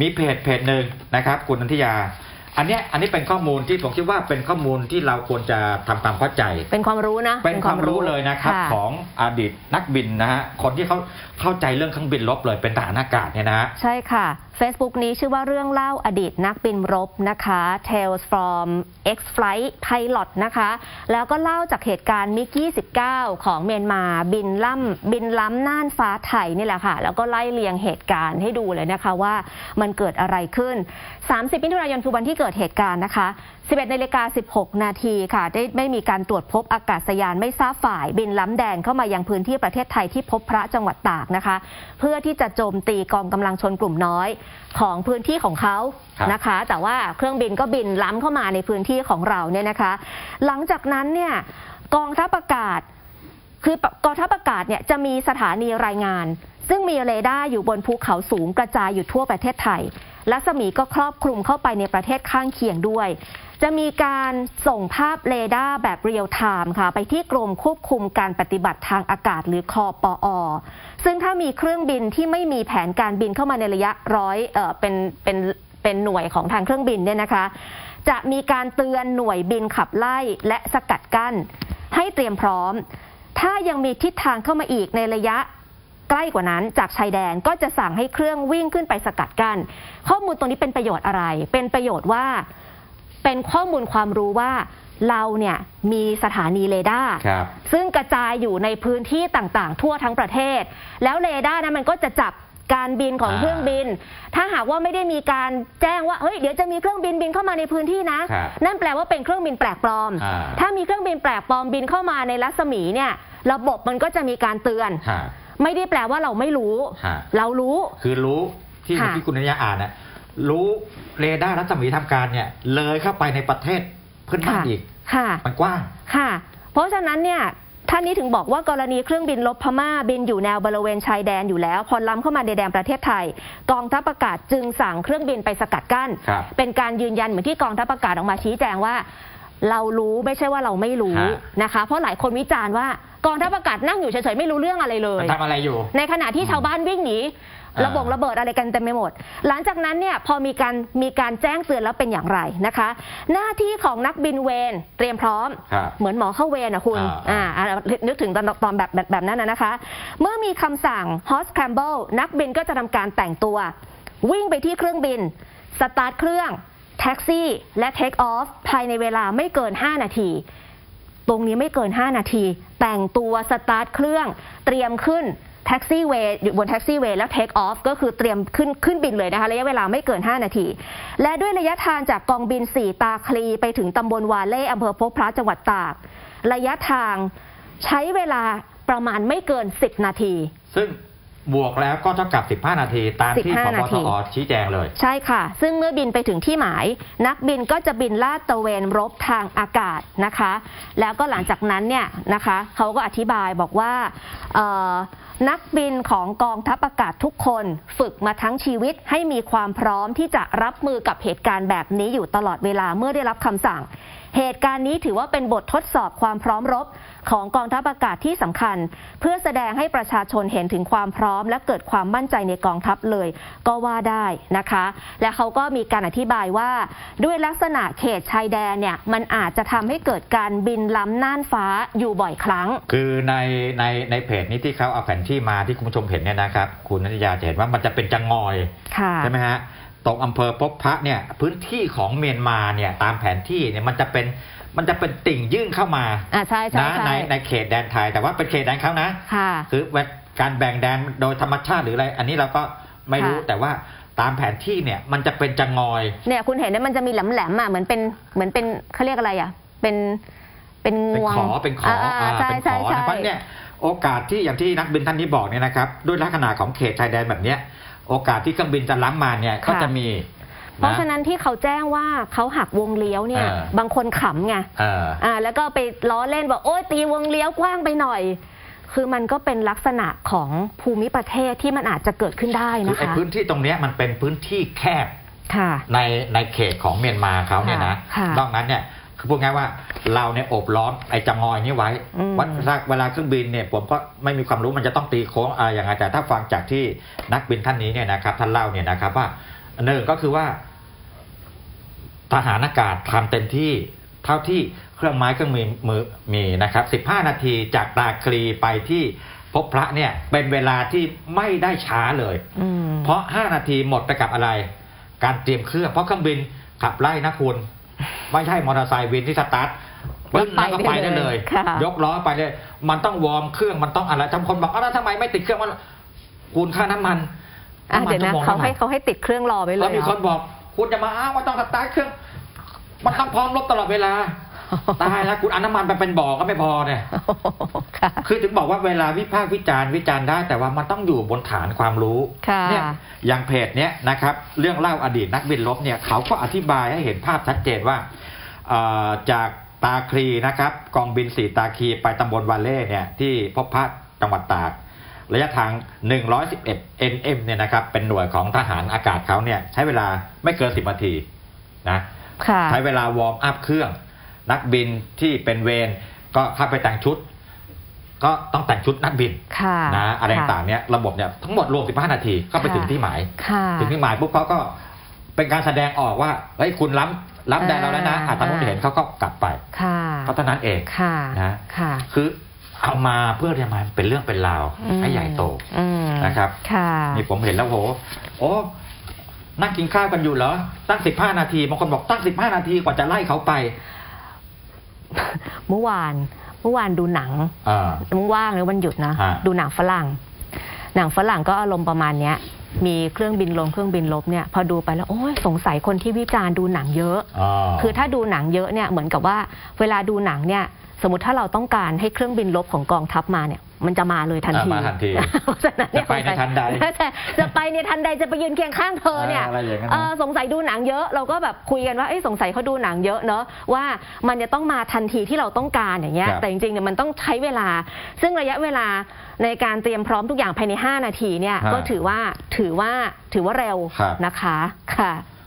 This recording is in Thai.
มีเพจเพจหนึ่งนะครับ คุณนันทิยา อันเนี้ยอันนี้เป็นข้อมูลที่ผมคิดว่าเป็นข้อมูลที่เราควรจะทำความเข้าใจ เป็นความรู้นะ เป็นความรู้เลยนะครับะของอดีตนักบินนะฮะคนที่เขาเข้าใจเรื่องเครื่องบินลบเลยเป็นทหารอากาศเนี่ยนะฮะใช่ค่ะ Facebook นี้ชื่อว่าเรื่องเล่าอดีตนักบินรบนะคะ Tales from X-Flight Pilot นะคะ แล้วก็เล่าจากเหตุการณ์มิก29ของเมียนมาบินล่ำบินล้ำน่านฟ้าไทยนี่แหละค่ะ แล้วก็ไล่เลียงเหตุการณ์ให้ดูเลยนะคะว่ามันเกิดอะไรขึ้น 30มิถุนายนคือวันที่เกิดเหตุการณ์นะคะ 11นาฬิกา16 นาทีค่ะ ได้ไม่มีการตรวจพบอากาศยานไม่ทราบฝ่าย บินล้ำแดนเข้ามายังพื้นที่ประเทศไทยที่พบพระจังหวัดตากนะคะ เพื่อที่จะโจมตีกองกำลังชนกลุ่มน้อยของพื้นที่ของเขานะคะ แต่ว่าเครื่องบินก็บินล้ำเข้ามาในพื้นที่ของเราเนี่ยนะคะ หลังจากนั้นเนี่ยกองทัพอากาศคือกองทัพอากาศเนี่ยจะมีสถานีรายงาน ซึ่งมีเรดาร์อยู่บนภูเขาสูงกระจายอยู่ทั่วประเทศไทย รัศมีก็ครอบคลุมเข้าไปในประเทศข้างเคียงด้วย จะมีการส่งภาพเรดาร์แบบเรียลไทม์ค่ะ ไปที่กรมควบคุมการปฏิบัติทางอากาศหรือคอปอ ซึ่งถ้ามีเครื่องบินที่ไม่มีแผนการบินเข้ามาในระยะร้อยเออเป็นเป็นเป็นหน่วยของทางเครื่องบินเนี่ยนะคะ จะมีการเตือนหน่วยบินขับไล่และสกัดกั้น ให้เตรียมพร้อม ถ้ายังมีทิศทางเข้ามาอีกในระยะ ใกล้กว่านั้นจากชายแดนก็จะสั่งให้เครื่องวิ่งขึ้นไปสกัดกั้นข้อมูลตรงนี้เป็นประโยชน์อะไร เป็นประโยชน์ว่าเป็นข้อมูลความรู้ว่าเราเนี่ยมีสถานีเรดาร์ครับซึ่งกระจายอยู่ในพื้นที่ต่างๆ ทั่วทั้งประเทศ แล้วเรดาร์นั้นมันก็จะจับการบินของอ่าเครื่องบิน ถ้าหากว่าไม่ได้มีการแจ้งว่า เฮ้ย เดี๋ยวจะมีเครื่องบินบินเข้ามาในพื้นที่นะครับนั่นแปลว่าเป็นเครื่องบินแปลกปลอมอ่าถ้ามีเครื่องบินแปลกปลอมบินเข้ามาในรัศมีเนี่ย ระบบมันก็จะมีการเตือนฮะ ไม่ได้แปลว่าเราไม่รู้ ฮะ เรารู้ คือรู้ที่ค่ะ ที่คุณนันทิยาอ่านน่ะรู้เรดาร์รัศมีทำการเนี่ย เลยเข้าไปในประเทศเพื่อนบ้านอีก ค่ะ มันกว้าง ค่ะ เพราะฉะนั้นเนี่ยท่านนี้ถึงบอกว่ากรณีเครื่องบินลบพม่าบินอยู่แนวบริเวณชายแดนอยู่แล้ว พอล้ำเข้ามาในแดนประเทศไทย กองทัพอากาศจึงสั่งเครื่องบินไปสกัดกั้น ครับเป็นการยืนยันเหมือนที่กองทัพอากาศออกมาชี้แจงว่า เรารู้ไม่ใช่ว่าเราไม่รู้ฮะ นะคะ เพราะหลายคนวิจารณ์ว่ากองทัพอากาศนั่งอยู่เฉยๆไม่รู้เรื่องอะไรเลย มันทำอะไรอยู่ ในขณะที่ชาวบ้านวิ่งหนีอ่า ระบงระเบิดอะไรกันเต็มไปหมด หลังจากนั้นเนี่ยพอมีการมีการแจ้งเตือนแล้วเป็นอย่างไรนะคะ หน้าที่ของนักบินเวรเตรียมพร้อม ครับ เหมือนหมอเข้าเวรนะคุณอ่า อ่าอ่านึกถึงตอนตอนแบบแบบแบบนั้นนะนะคะ เมื่อมีคำสั่ง h o s c r a m b l e นักบินก็จะทำการแต่งตัว วิ่งไปที่เครื่องบิน สตาร์ทเครื่อง แท็กซี่ และเทคออฟภายในเวลาไม่เกิน 5 นาที ตรงนี้ไม่เกิน 5 นาที แต่งตัวสตาร์ทเครื่อง เตรียมขึ้นแท็กซี่เวย์อยู่บนแท็กซี่เวย์แล้วเทคออฟก็คือเตรียมขึ้นขึ้นบินเลยนะคะ ระยะเวลาไม่เกิน 5 นาที และด้วยระยะทางจากกองบิน 4 ตาคลี ไปถึงตำบลวาเล่อำเภอพบพระจังหวัดตาก ระยะทางใช้เวลาประมาณไม่เกิน 10 นาที ซึ่ง บวกแล้วก็เท่ากับ 15 นาที ตามที่15พบนาททีอชี้แจงเลย ใช่ค่ะ ซึ่งเมื่อบินไปถึงที่หมาย นักบินก็จะบินลาดตระเวนรบทางอากาศนะคะ แล้วก็หลังจากนั้นเนี่ยนะคะเขาก็อธิบายบอกว่าเอ่อนักบินของกองทัพอากาศทุกคน ฝึกมาทั้งชีวิตให้มีความพร้อมที่จะรับมือกับเหตุการณ์แบบนี้อยู่ตลอดเวลาเมื่อได้รับคำสั่ง เหตุการณ์นี้ถือว่าเป็นบททดสอบความพร้อมรบของกองทัพอากาศที่สำคัญ เพื่อแสดงให้ประชาชนเห็นถึงความพร้อม และเกิดความมั่นใจในกองทัพเลย ก็ว่าได้นะคะ และเขาก็มีการอธิบายว่า ด้วยลักษณะเขตชายแดนเนี่ยมันอาจจะทำให้เกิดการบินล้ำน่านฟ้าอยู่บ่อยครั้ง คือในในในเพจนี้ที่เขาเอาแผนที่มาที่คุณผู้ชมเห็นเนี่ยนะครับ คุณนันทิยาจะเห็นว่ามันจะเป็นจังงอยค่ะใช่ไหมฮะ ตรงอำเภอพบพระเนี่ยพื้นที่ของเมียนมาเนี่ยตามแผนที่เนี่ยมันจะเป็นมันจะเป็นติ่งยื่นเข้ามาอ่าใช่ใช่นะใช่ในในเขตแดนไทย แต่ว่าเป็นเขตแดนเขานะค่ะคือการแบ่งแดนโดยธรรมชาติหรืออะไร อันนี้เราก็ไม่รู้ค่ะแต่ว่าตามแผนที่เนี่ยมันจะเป็นจังงอยเนี่ยคุณเห็นไหมมันจะมีแหลมๆอะเหมือนเป็นเหมือนเป็นเขาเรียกอะไรอะเป็นเป็นงเป็นวงขอเป็นขออ่าอ่าใช่เป็นขใช่อใช่นะเพราะเนี่ยโอกาสที่อย่างที่นักบินท่านนี้บอกเนี่ยนะครับ ด้วยลักษณะของเขตชายแดนแบบเนี้ย โอกาสที่เครื่องบินจะล้ำมาเนี่ยก็จะมี เพราะฉะนั้นที่เขาแจ้งว่าเขาหักวงเลี้ยวเนี่ย เออบางคนขำไงเอออ่าแล้วก็ไปล้อเล่นบอกโอ้ยตีวงเลี้ยวกว้างไปหน่อย คือมันก็เป็นลักษณะของภูมิประเทศที่มันอาจจะเกิดขึ้นได้คือนะไอ้คะพื้นที่ตรงเนี้ยมันเป็นพื้นที่แคบค่ะ ในในเขตของเมียนมาเขาเนี่ยนะค่ะนอกนั้นเนี่ย คือพูดง่ายว่าเราเนี่ยโอบล้อมไอ้จังงอยนี้ไว้อืมว่าถ้าเวลาเครื่องบินเนี่ยผมก็ไม่มีความรู้มันจะต้องตีโค้งอะไรอย่างไรแต่ถ้าฟังจากที่นักบินท่านนี้เนี่ยนะครับท่านเล่าเนี่ยนะครับว่าหนึ่งก็คือว่า ทหารอากาศทำเต็มที่เท่าที่เครื่องไม้เครื่องมือมือมีนะครับ 15 นาทีจากตาคลีไปที่พบพระเนี่ย เป็นเวลาที่ไม่ได้ช้าเลยอืมเพราะ 5 นาทีหมดไปกับอะไร การเตรียมเครื่องเพราะเครื่องบินขับไล่นะคุณ ไม่ใช่มอเตอร์ไซค์วินที่สตาร์ทปึ้งแล้วก็ไปได้เลย ค่ะยกล้อไปเลย มันต้องวอร์มเครื่องมันต้องอะไรบางคนบอกอ้าวแล้วทำไมไม่ติดเครื่องมันคุณค่าน้ำมันอะำมัเดี๋ยวนะชั่โมงเขาท่ไร่ให้เขาให้ติดเครื่องรอไว้เลยแล้วมีเหรอคนบอก คุณจะมาอ้างว่าต้องสตาร์ทเครื่อง มันต้องพร้อมรบตลอดเวลา ตายแล้วคุณเอาน้ำมันไปเป็นบ่อก็ไม่พอเนี่ยค่ะคือถึงบอกว่าเวลาวิพากษ์วิจารณ์วิจารณ์ได้ แต่ว่ามันต้องอยู่บนฐานความรู้ค่ะเนี่ยอย่างเพจเนี้ยนะครับ เรื่องเล่าอดีตนักบินรบเนี่ยเขาก็อธิบายให้เห็นภาพชัดเจนว่าเอ่อจากตาคลีนะครับ กองบินสี่ตาคลีไปตำบลวาเล่เนี่ยที่พบพระจังหวัดตากระยะทาง 111 nm เนี่ยนะครับ เป็นหน่วยของทหารอากาศเขาเนี่ย ใช้เวลาไม่เกิน 10 นาทีนะค่ะใช้เวลาวอร์มอัพเครื่อง นักบินที่เป็นเวรก็เข้าไปแต่งชุด ก็ต้องแต่งชุดนักบินค่ะนะอะไรค่ะต่างๆเนี่ยระบบเนี่ยทั้งหมดรวม 15 นาทีก็ไปค่ะถึงที่หมายค่ะถึงที่หมายปุ๊บเขาก็เป็นการแสดงออกว่าเฮ้ยคุณล้ำล้ำแดนเราแล้วนะอ่าอะทางนู้นเห็นเขาก็กลับไปค่ะเพราะเท่านั้นเองค่ะนะค่ะคือเอามาเพื่อจะมาเป็นเรื่องเป็นราวอืมให้ใหญ่โตอืมนะครับค่ะนี่ผมเห็นแล้วโหโอ้นั่งกินข้าวกันอยู่เหรอ ตั้งสิบห้านาทีบางคนบอกตั้งสิบห้านาทีกว่าจะไล่เขาไป เมื่อวาน เมื่อวานดูหนังอ่ามึงว่างหรือวันหยุดนะฮะดูหนังฝรั่ง หนังฝรั่งก็อารมณ์ประมาณเนี้ย มีเครื่องบินลงเครื่องบินลบเนี่ย พอดูไปแล้วโอ้ยสงสัยคนที่วิจารณ์ดูหนังเยอะอ่าคือถ้าดูหนังเยอะเนี่ยเหมือนกับว่า เวลาดูหนังเนี่ย สมมติถ้าเราต้องการให้เครื่องบินลบของกองทัพมาเนี่ย มันจะมาเลยทันทีอ่ามาทันทีเพราะฉะนั้นเนี่ยจะไปในทันใดจะจะไปในทันใดจะไปยืนเคียงข้างเธอเนี่ยอะไรอย่างนั้นนะ เออสงสัยดูหนังเยอะเราก็แบบคุยกันว่าเอ้ยสงสัยเขาดูหนังเยอะเนอะว่ามันจะต้องมาทันทีที่เราต้องการอย่างเงี้ยครับ แต่จริงๆเนี่ยมันต้องใช้เวลา ซึ่งระยะเวลาในการเตรียมพร้อมทุกอย่างภายใน 5 นาทีเนี่ยฮะก็ถือว่าถือว่าถือว่าเร็วครับนะคะค่ะ